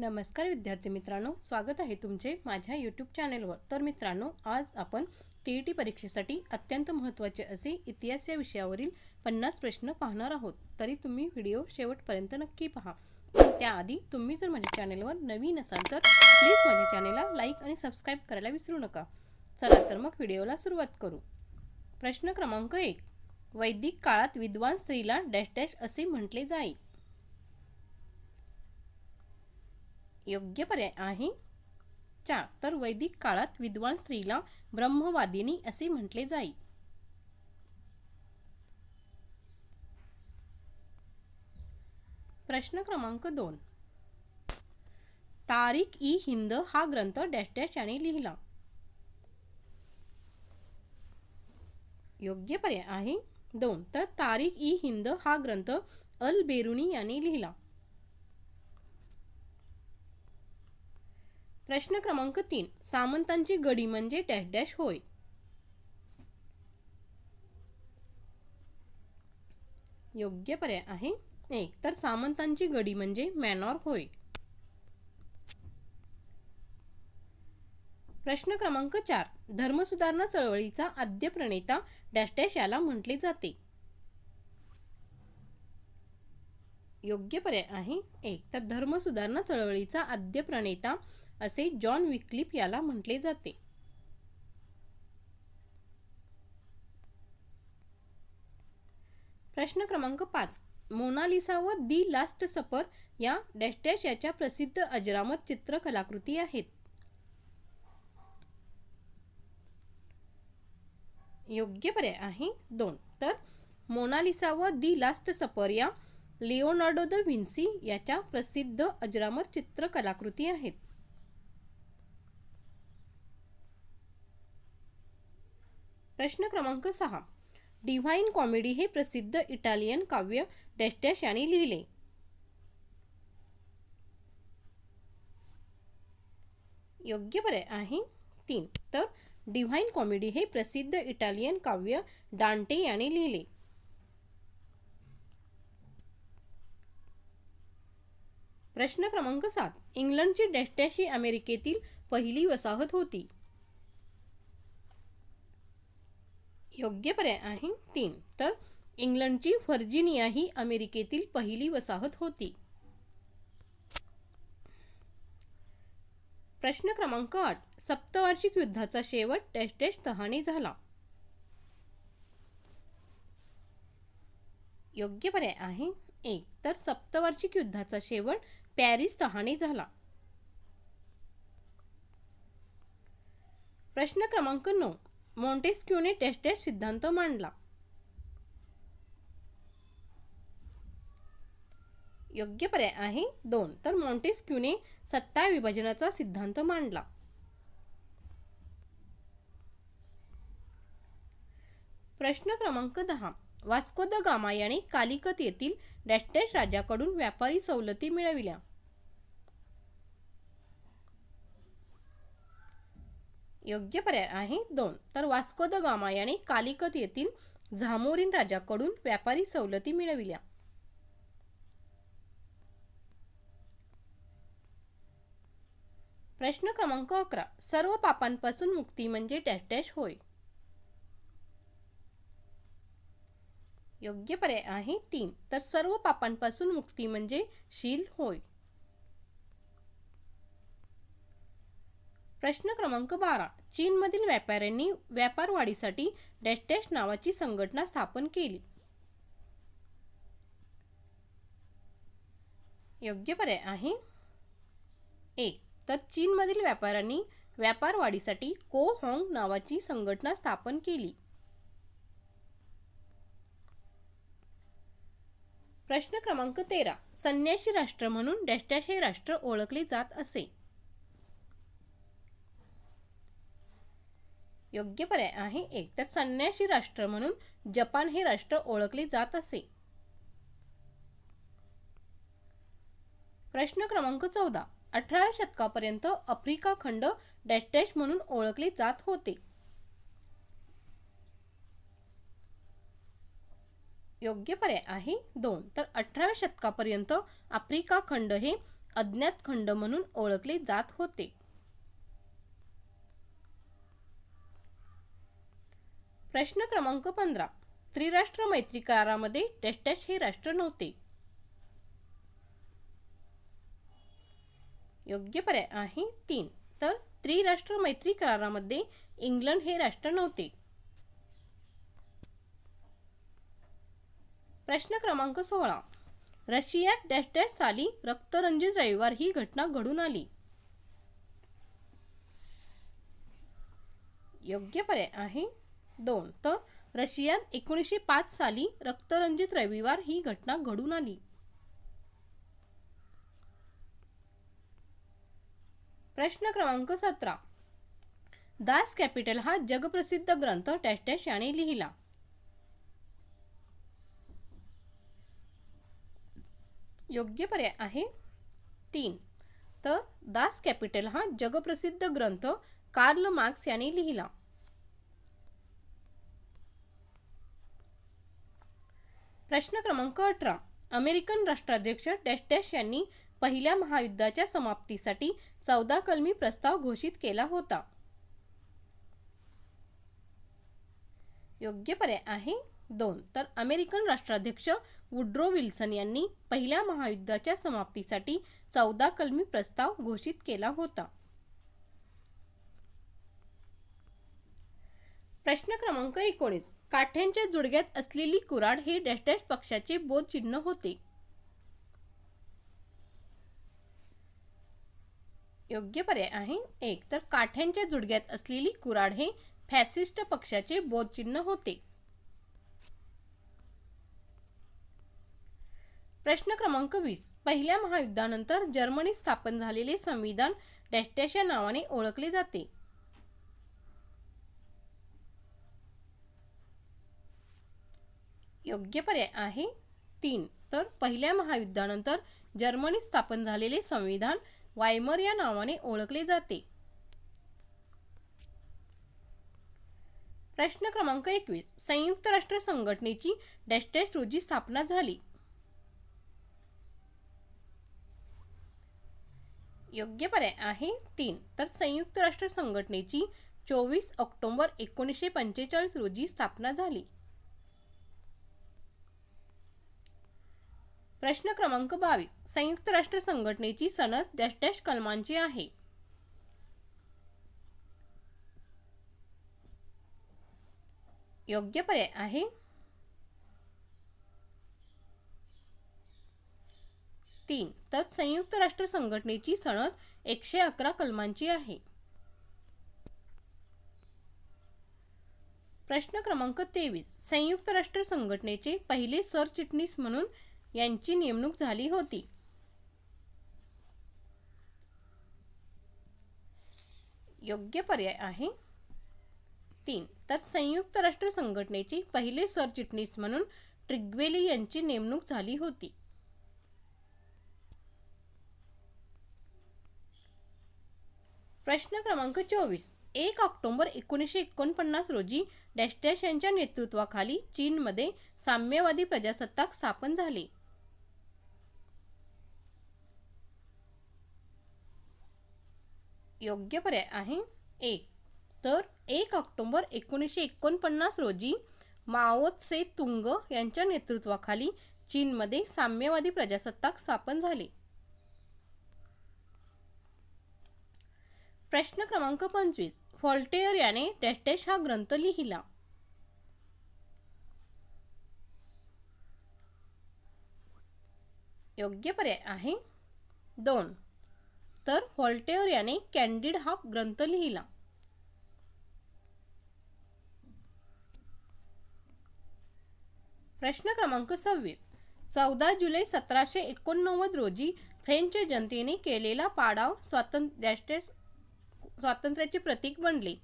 नमस्कार विद्यार्थी मित्रांनो स्वागत आहे तुमचे माझ्या यूट्यूब चॅनेलवर तर मित्रांनो आज आपण टी ई टी परीक्षेसाठी अत्यंत महत्त्वाचे असे इतिहास या विषयावरील पन्नास प्रश्न पाहणार आहोत. तरी तुम्ही व्हिडिओ शेवटपर्यंत नक्की पहा. त्याआधी तुम्ही जर माझ्या चॅनेलवर नवीन असाल तर प्लीज माझ्या चॅनेलला लाईक आणि सबस्क्राईब करायला विसरू नका. चला तर मग व्हिडिओला सुरुवात करू. प्रश्न क्रमांक एक. वैदिक काळात विद्वान स्त्रीला डॅश डॅश असे म्हटले जाई. योग्य पर्याय आहे. चार तर वैदिक काळात विद्वान स्त्रीला ब्रह्मवादिनी असे म्हटले जाई. प्रश्न क्रमांक दोन. तारिक ई हिंद हा ग्रंथ डॅश डॅश याने लिहिला. योग्य पर्याय आहे. दोन तर तारिक ई हिंद हा ग्रंथ अल बेरुणी याने लिहिला. प्रश्न क्रमांक तीन. सामंतांची गडी म्हणजे डॅश डॅश होय. योग्य पर्याय आहे. एक. तर सामंतांची गडी म्हणजे मॅनॉर होय. प्रश्न क्रमांक चार. धर्मसुधारणा चळवळीचा आद्य प्रणेता डॅश डॅश याला म्हटले जाते. योग्य पर्याय आहे. एक. तर धर्मसुधारणा चळवळीचा आद्य प्रणेता असे जॉन विक्लिप याला म्हटले जाते. प्रश्न क्रमांक पाच. मोनालिसा व दी लास्ट सपर या डॅश डॅश याच्या प्रसिद्ध अजरामर चित्रकलाकृती आहेत. योग्य पर्याय आहे दोन. तर मोनालिसा व दी लास्ट सपर या लिओनार्डो द व्हिन्सी याच्या प्रसिद्ध अजरामर चित्र कलाकृती आहेत. प्रश्न क्रमांक सहा. डिव्हाइन कॉमेडी हे प्रसिद्ध इटालियन काव्य डॅश डॅश यांनी लिहिले. योग्य पर्याय आहे तीन. तर डिव्हाइन कॉमेडी हे प्रसिद्ध इटालियन काव्य डांटे याने लिहिले. प्रश्न क्रमांक सात. इंग्लंडची डॅश डॅश ही अमेरिकेतील पहिली वसाहत होती. योग्य पर्याय आहे तीन. तर इंग्लंडची व्हर्जिनिया ही अमेरिकेतील पहिली वसाहत होती. प्रश्न क्रमांक आठ. सप्तवार्षिक युद्धाचा शेवट डॅश डॅश तहाने झाला. योग्य पर्याय आहे एक. तर सप्तवार्षिक युद्धाचा शेवट पॅरिस तहाने झाला. प्रश्न क्रमांक नऊ. मॉन्टेस्क्यूने टेस्टेस सिद्धांत मांडला. योग्य पर्याय आहे दोन. तर मॉन्टेस्क्यूने सत्ता विभाजनाचा सिद्धांत मांडला. प्रश्न क्रमांक दहा. वास्को द गामा याने कालिकत येथील डॅश डॅश राजाकडून व्यापारी सवलती मिळविल्या. योग्य पर्याय आहे दोन. तर वास्को द गामा याने कालिकत येथील झामोरीन राजाकडून व्यापारी सवलती मिळविल्या. प्रश्न क्रमांक अकरा. सर्व पापांपासून मुक्ती म्हणजे डॅश डॅश होय. योग्य पर्याय आहे तीन. तर सर्व पापांपासून मुक्ती म्हणजे शील होय. प्रश्न क्रमांक बारा. चीनमधील व्यापाऱ्यांनी व्यापार वाढीसाठी डॅश डॅश नावाची संघटना स्थापन केली. योग्य पर्याय आहे. एक तर चीनमधील व्यापाऱ्यांनी व्यापार वाढीसाठी को हॉंग नावाची संघटना स्थापन केली. प्रश्न क्रमांक तेरा. संन्याशी राष्ट्र म्हणून डॅश डॅश हे राष्ट्र ओळखले जात असे. योग्य पर्याय आहे. एक तर संन्याशी राष्ट्र म्हणून जपान हे राष्ट्र ओळखले जात असे. प्रश्न क्रमांक चौदा. अठराव्या शतकापर्यंत आफ्रिका खंड डॅश डॅश म्हणून ओळखले जात होते. योग्य पर्याय आहे दोन. तर अठराव्या शतकापर्यंत आफ्रिका खंड हे अज्ञात खंड म्हणून ओळखले जात होते. प्रश्न क्रमांक पंधरा. त्रिराष्ट्र मैत्री करारामध्ये डॅश हे राष्ट्र नव्हते. योग्य पर्याय आहे तीन. तर त्रिराष्ट्र मैत्री करारामध्ये इंग्लंड हे राष्ट्र नव्हते. प्रश्न क्रमांक सोळा. रशियात डॅश डॅश साली रक्तरंजित रविवार ही घटना घडून आली. योग्य पर्याय आहे दोन. तर रशियात एकोणीसशे पाच साली रक्तरंजित रविवार ही घटना घडून आली. प्रश्न क्रमांक सतरा. दास कॅपिटल हा जगप्रसिद्ध ग्रंथ डॅश डॅश याने लिहिला. योग्य पर्याय आहे? तीन. तर दास कॅपिटल हा जगप्रसिद्ध ग्रंथ कार्ल मार्क्स याने लिहिला. प्रश्न क्रमांक अठरा. अमेरिकन राष्ट्राध्यक्ष डॅश डॅश यांनी पहिल्या महायुद्धाच्या समाप्तीसाठी चौदा कलमी प्रस्ताव घोषित केला होता. योग्य पर्याय आहे दोन. तर अमेरिकन राष्ट्राध्यक्ष वुड्रो विल्सन यांनी पहिल्या महायुद्धाच्या समाप्तीसाठी चौदा कलमी प्रस्ताव घोषित केला होता. प्रश्न क्रमांक एकोणीस. काठ्यांच्या जुडग्यात असलेली कुराड हे डॅश डॅश पक्षाचे बोध चिन्ह होते. योग्य पर्याय आहे. एक. तर काठ्यांच्या जुडग्यात असलेली कुराड हे फॅसिस्ट पक्षाचे बोधचिन्ह होते. प्रश्न क्रमांक वीस. पहिल्या महायुद्धानंतर जर्मनीत स्थापन झालेले संविधान डॅश डॅश या नावाने ओळखले जाते. योग्य पर्याय आहे. तीन तर पहिल्या महायुद्धानंतर जर्मनीत स्थापन झालेले संविधान वायमर या नावाने ओळखले जाते. प्रश्न क्रमांक एकवीस संयुक्त राष्ट्र संघटनेची डॅश डॅश रोजी स्थापना झाली. योग्य पर्याय आहे. तीन तर संयुक्त राष्ट्र संघटनेची चोवीस ऑक्टोबर एकोणीसशे पंचेचाळीस रोजी स्थापना झाली. प्रश्न क्रमांक बावीस. संयुक्त राष्ट्र संघटनेची सनद डॅश डॅश कलमांची आहे. योग्य पर्याय आहे. तीन. तर संयुक्त राष्ट्र संघटनेची सनद एकशे अकरा कलमांची आहे. प्रश्न क्रमांक तेवीस. संयुक्त राष्ट्र संघटनेचे पहिले सरचिटणीस म्हणून यांची नेमणूक झाली होती. योग्य पर्याय आहे. तीन तर संयुक्त राष्ट्र संघटनेची पहिले सरचिटणीस म्हणून ट्रिग्वेली यांची नेमणूक झाली होती. प्रश्न क्रमांक चोवीस एक ऑक्टोबर एकोणीसशे एकोणपन्नास रोजी डॅश यांच्या नेतृत्वाखाली चीनमध्ये साम्यवादी प्रजासत्ताक स्थापन झाले. योग्य पर्याय आहे. एक. तर एक ऑक्टोबर एकोणीसशे एकोणपन्नास रोजी माओ तुंग यांच्या नेतृत्वाखाली चीनमध्ये साम्यवादी प्रजासत्ताक स्थापन झाले. प्रश्न क्रमांक पंचवीस. फॉल्टेअर याने डॅश डॅश हा ग्रंथ लिहिला. योग्य पर्याय आहे. दोन. तर व्हॉल्टेअर याने कॅन्डिड हा ग्रंथ लिहिला. प्रश्न क्रमांक सव्वीस. चौदा जुलै सतराशे एकोणनव्वद रोजी फ्रेंच जनतेने केलेला पाडाव स्वातंत्र्य स्वातंत्र्याचे प्रतीक बनले.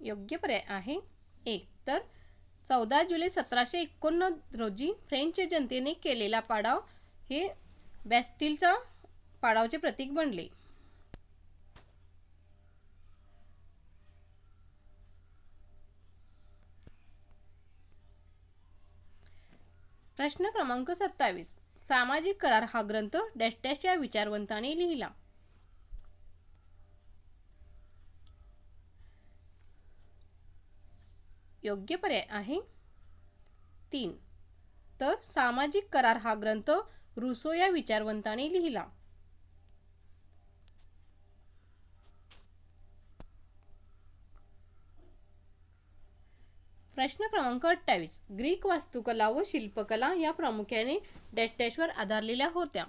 योग्य पर्याय आहे. एक तर चौदा जुलै सतराशे एकोणनव्वद रोजी फ्रेंच जनतेने केलेला पाडाव हे बॅस्टिलचा पाडावचे प्रतीक बनले. प्रश्न क्रमांक सत्तावीस. सामाजिक करार हा ग्रंथ डॅश विचारवंताने लिहिला. योग्य पर्याय आहे. तीन. तर सामाजिक करार हा ग्रंथ रुसो या विचारवंताने लिहिला. प्रश्न क्रमांक अठ्ठावीस. ग्रीक वास्तुकला व शिल्पकला या प्रामुख्याने डॅश डॅशवर आधारलेल्या होत्या.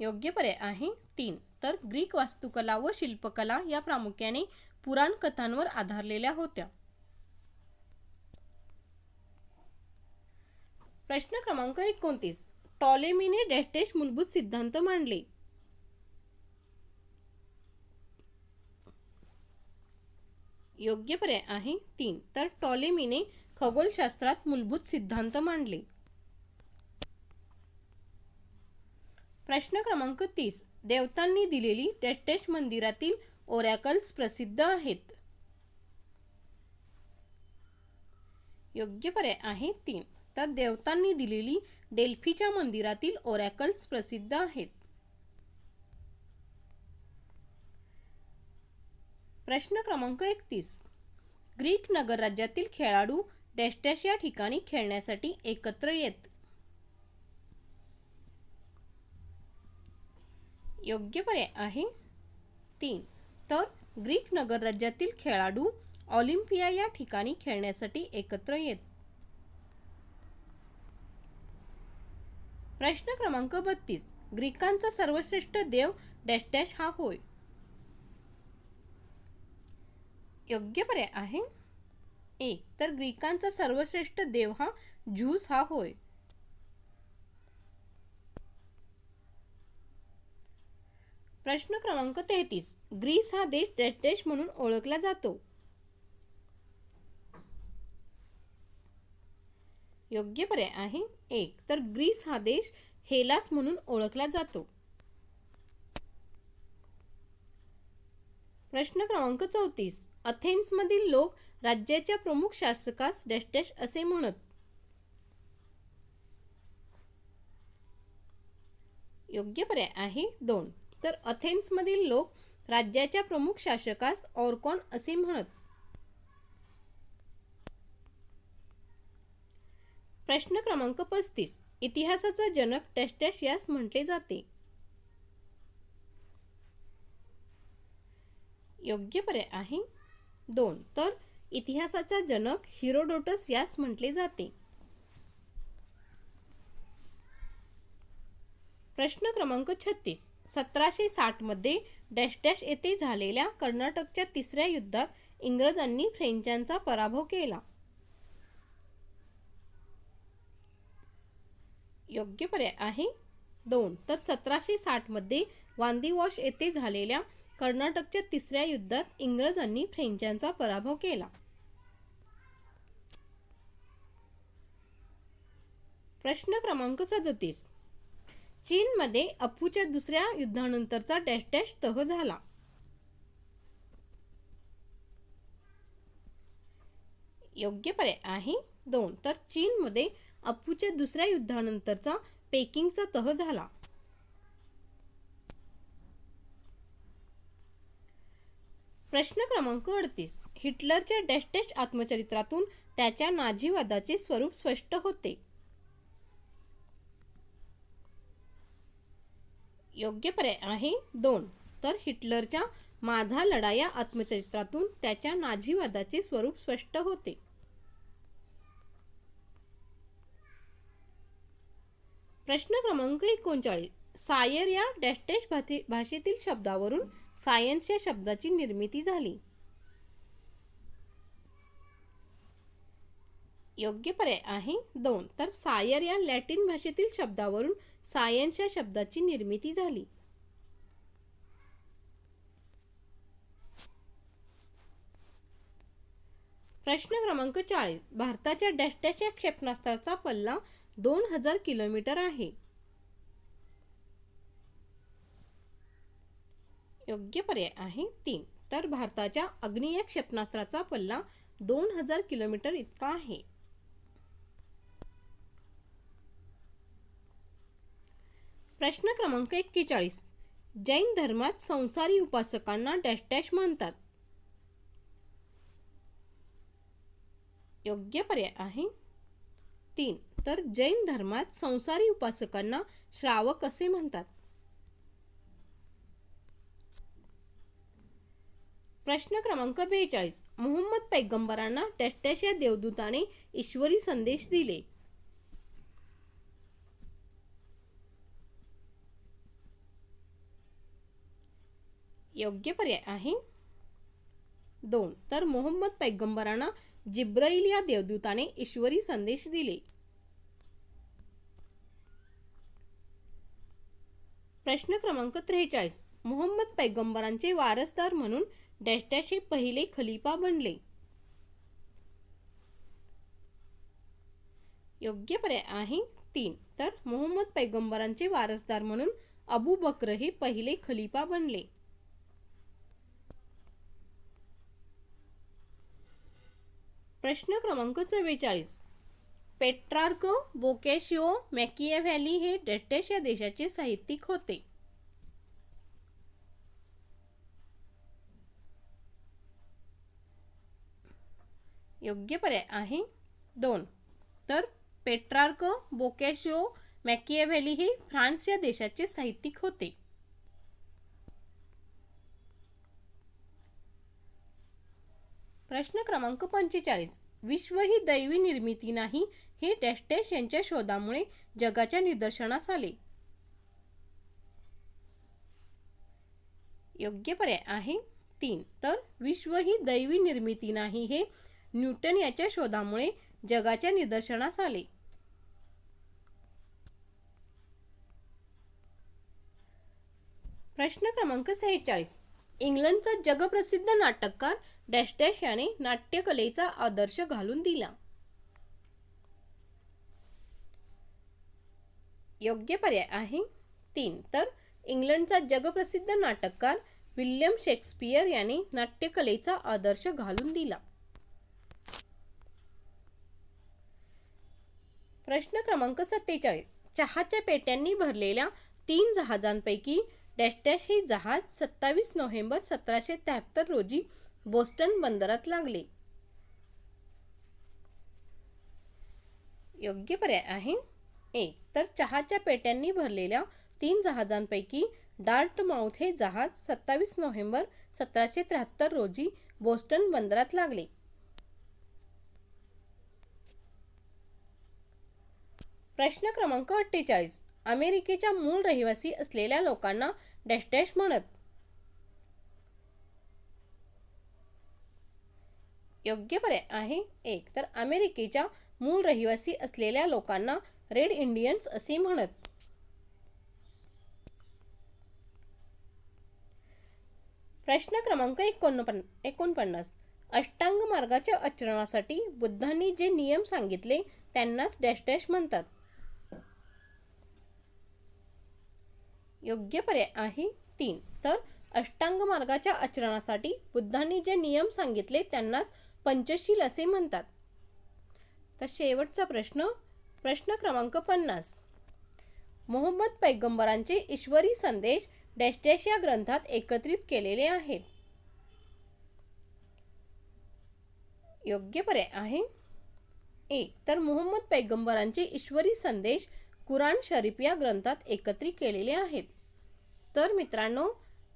योग्य पर्याय आहे. तीन. तर ग्रीक वास्तुकला व शिल्पकला या प्रामुख्याने पुराण कथांवर आधारलेल्या होत्या. प्रश्न क्रमांक एकोणतीस. टॉलेमीने डेस्टेश मूलभूत सिद्धांत मांडले. योग्य पर्याय आहे तीन. तर टॉलेमीने खगोलशास्त्रात मूलभूत सिद्धांत मांडले. प्रश्न क्रमांक तीस. देवतांनी दिलेली डॅश मंदिरातील ओरॅकल्स प्रसिद्ध आहेत. योग्य पर्याय आहे तीन. तर देवतांनी दिलेली डेल्फीच्या मंदिरातील ओरॅकल्स प्रसिद्ध आहेत. प्रश्न क्रमांक एकतीस. ग्रीक नगरराज्यातील खेळाडू डॅश डॅश या ठिकाणी खेळण्यासाठी एकत्र येत. योग्य पर्याय आहे. तीन तर ग्रीक नगर राज्यातील खेळाडू ऑलिम्पिया या ठिकाणी खेळण्यासाठी एकत्र येत. प्रश्न क्रमांक बत्तीस ग्रीकांचा सर्वश्रेष्ठ देव डॅश डॅश हा होय. योग्य पर्याय आहे. एक तर ग्रीकांचा सर्वश्रेष्ठ देव हा झूस हा होय. प्रश्न क्रमांक तेहतीस. ग्रीस हा देश डॅश डॅश म्हणून ओळखला जातो. योग्य पर्याय आहे एक. तर ग्रीस हा देश हेलास म्हणून ओळखला जातो. प्रश्न क्रमांक चौतीस. अथेन्समधील लोक राज्याच्या प्रमुख शासकास डॅश डॅश असे म्हणत. योग्य पर्याय आहे दोन. तर अथेन्समधील लोक राज्याच्या प्रमुख शासकास ऑर्कॉन असे म्हणत. प्रश्न क्रमांक पस्तीस. इतिहासाचा जनक टेस्टॅश यास म्हटले जाते. योग्य पर्याय आहे. दोन. तर इतिहासाचा जनक हिरोडोटस यास म्हटले जाते. प्रश्न क्रमांक छत्तीस. सतराशे साठमध्ये डॅश डॅश येथे झालेल्या कर्नाटकच्या तिसऱ्या युद्धात इंग्रजांनी फ्रेंचांचा पराभव केला. योग्य पर्याय आहे दोन. तर सतराशे साठमध्ये वांदीवॉश येथे झालेल्या कर्नाटकच्या तिसऱ्या युद्धात इंग्रजांनी फ्रेंचांचा पराभव केला. प्रश्न क्रमांक सदतीस. चीनमध्ये अप्पूच्या दुसऱ्या युद्धानंतरचा डॅश डॅश तह झाला. योग्य पर्याय आहे दोन. तर चीनमध्ये अप्पूच्या दुसऱ्या युद्धानंतरचा पेकिंगचा तह झाला. प्रश्न क्रमांक अडतीस. हिटलरच्या डॅश डॅश आत्मचरित्रातून त्याच्या नाझीवादाचे स्वरूप स्पष्ट होते. योग्य पर्याय आहे. दोन तर हिटलरच्या माझा लढा या आत्मचरित्रातून त्याच्या नाझीवादाचे स्वरूप स्पष्ट होते. प्रश्न क्रमांक एकोणचाळीस सायर या डॅश भाषेतील शब्दावरून सायन्स या शब्दाची निर्मिती झाली. योग्य पर्याय आहे. दोन तर सायर या लॅटिन भाषेतील शब्दावरून सायन्स या शब्दाची निर्मिती झाली. प्रश्न क्रमांक चाळीस. भारताच्या डॅश या क्षेपणास्त्राचा पल्ला दोन हजार किलोमीटर आहे. योग्य पर्याय आहे तीन. तर भारताच्या अग्निय क्षेपणास्त्राचा पल्ला दोन हजार किलोमीटर इतका आहे. प्रश्न क्रमांक एक्केचाळीस. जैन धर्मात संसारी उपासकांना डॅश डॅश म्हणतात. योग्य पर्याय आहे. तीन. तर जैन धर्मात संसारी उपासकांना श्रावक असे म्हणतात. प्रश्न क्रमांक बेचाळीस. मोहम्मद पैगंबरांना डॅश डॅश या देवदूताने ईश्वरी संदेश दिले. योग्य पर्याय आहे? दोन. तर मोहम्मद पैगंबरांना जिब्राईल या देवदूताने ईश्वरी संदेश दिले. प्रश्न क्रमांक त्रेचाळीस. मोहम्मद पैगंबरांचे वारसदार म्हणून डॅश डॅश हे पहिले खलिफा बनले. योग्य पर्याय आहे? तीन. तर मोहम्मद पैगंबरांचे वारसदार म्हणून अबू बकर हे पहिले खलिफा बनले. प्रश्न क्रमांक चव्वेचाळीस. पेट्रार्क बोकॅशिओ मॅकियाव्हॅली हे डॅश या देशाचे साहित्यिक होते. योग्य पर्याय आहे दोन. तर पेट्रार्क बोकॅशिओ मॅकियाव्हॅली हे फ्रान्स या देशाचे साहित्यिक होते. प्रश्न क्रमांक पंचेचाळीस. विश्व ही दैवी निर्मिती नाही हे डॅश डॅश यांच्या शोधामुळे जगाच्या निदर्शनास आले. योग्य पर्याय आहे तीन. तर विश्व ही दैवी निर्मिती नाही हे न्यूटन याच्या शोधामुळे जगाच्या निदर्शनास आले. प्रश्न क्रमांक सेहेचाळीस. इंग्लंडचा जगप्रसिद्ध नाटककार डॅश डॅश याने नाट्यकलेचा आदर्श घालून दिला. योग्य पर्याय आहे. तीन तर इंग्लंडचा जगप्रसिद्ध नाटककार विल्यम शेक्सपियर याने नाट्यकलेचा आदर्श घालून दिला. प्रश्न क्रमांक सत्तेचाळीस. चहाच्या पेट्यांनी भरलेल्या तीन जहाजांपैकी डॅश डॅश हे जहाज सत्तावीस नोव्हेंबर सतराशे त्र्याहत्तर रोजी बोस्टन बंदरात लागले. योग्य पर्याय आहे. एक तर चहाच्या पेट्यांनी भरलेल्या तीन जहाजांपैकी डार्ट माउथ हे जहाज सत्तावीस नोव्हेंबर सतराशे त्र्याहत्तर रोजी बोस्टन बंदरात लागले. प्रश्न क्रमांक अठ्ठेचाळीस. अमेरिकेच्या मूळ रहिवासी असलेल्या लोकांना डॅश डॅश म्हणत योग्य पर्याय आहे एक. तर अमेरिकेच्या मूळ रहिवासी असलेल्या लोकांना रेड इंडियन्स असे म्हणत. प्रश्न क्रमांक एकोणपन्न एकोणपन्नास. अष्टांग मार्गाच्या आचरणासाठी बुद्धांनी जे नियम सांगितले त्यांनाच डॅश डॅश म्हणतात. योग्य पर्याय आहे तीन. तर अष्टांग मार्गाच्या आचरणासाठी बुद्धांनी जे नियम सांगितले त्यांनाच पंचशील असे म्हणतात. तर शेवटचा प्रश्न प्रश्न क्रमांक पन्नास. मोहम्मद पैगंबरांचे ईश्वरी संदेश डॅश डॅश या ग्रंथात एकत्रित केलेले आहेत. योग्य पर्याय आहे? एक तर मोहम्मद पैगंबरांचे ईश्वरी संदेश कुराण शरीफ या ग्रंथात एकत्रित केलेले आहेत. तर मित्रांनो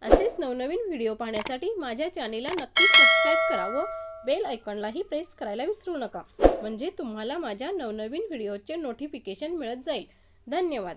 असेच नवनवीन व्हिडिओ पाहण्यासाठी माझ्या चॅनेलला नक्की सबस्क्राईब करावं बेल आयकॉनलाही प्रेस करायला विसरू नका. म्हणजे तुम्हाला माझ्या नवनवीन व्हिडिओचे नोटिफिकेशन मिळत जाईल. धन्यवाद.